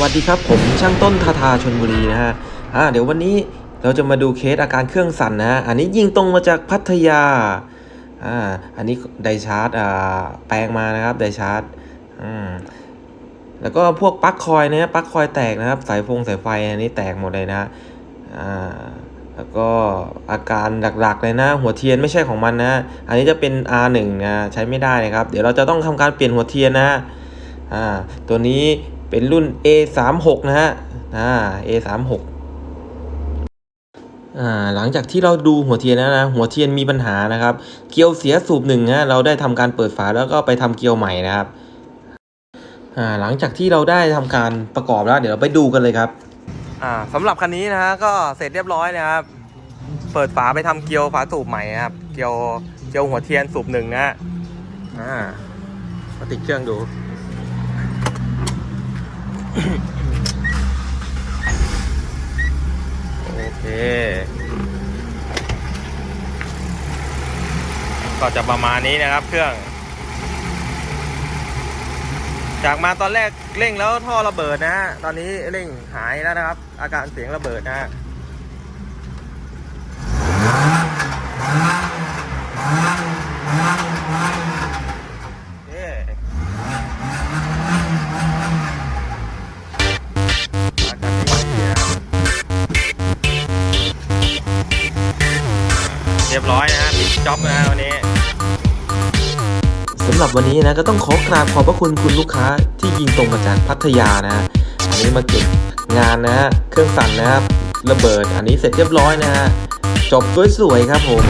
วัสดีครับ ผมช่างต้นทาทาชนบุรีนะฮะอ่าเดี๋ยววันนี้เราจะมาดูเคสอาการเครื่องสั่นนะฮะอันนี้ยิงตรงมาจากพัทยาอ่าอันนี้ไดชาร์จอ่าแปลงมานะครับไดชาร์จอืมแล้วก็พวกปลั๊กคอยนะปลั๊กคอยแตกนะครับ สายฟงสายไฟอันนี้แตกหมดเลยนะอ่าแล้วก็อาการหลักๆเลยนะ หัวเทียนไม่ใช่ของมันนะ อันนี้จะเป็น R1 นะใช้ไม่ได้นะครับ เดี๋ยวเราจะต้องทำการเปลี่ยนหัวเทียนนะอ่าตัวนี้ เป็นรุ่น A36 นะฮะอ่า A36 อ่าหลังจากที่เราดูหัวเทียนแล้วนะหัวเทียนมีปัญหานะครับ เกลียวเสียสูบหนึ่งนะเราได้ทำการเปิดฝาแล้วก็ไปทำเกลียวใหม่นะครับอ่าหลังจากที่เราได้ทำการประกอบแล้ว เดี๋ยวเราไปดูกันเลยครับอ่าสำหรับคันนี้นะฮะก็เสร็จเรียบร้อยนะครับเปิดฝาไปทำเกลียวฝาสูบใหม่นะครับเกลียวเกลียวหัวเทียนสูบหนึ่งนะฮะอ่ามาติดเครื่องดู โอเค ก็จะประมาณนี้นะครับ เครื่อง จากมาตอนแรกเร่งแล้วท่อระเบิดนะฮะ ตอนนี้เร่งหายแล้วนะครับ อาการเสียงระเบิดนะฮะ บร้อยนะฮะปิดจ็อบนะฮะวันนี้สำหรับวันนี้นะก็ต้องขอกราบขอบพระคุณคุณลูกค้าที่ยิงตรงมาจากพัทยานะ อันนี้มาเก็บงานนะฮะเครื่องสั่นนะครับระเบิดอันนี้เสร็จเรียบร้อยนะฮะจบสวยๆครับผม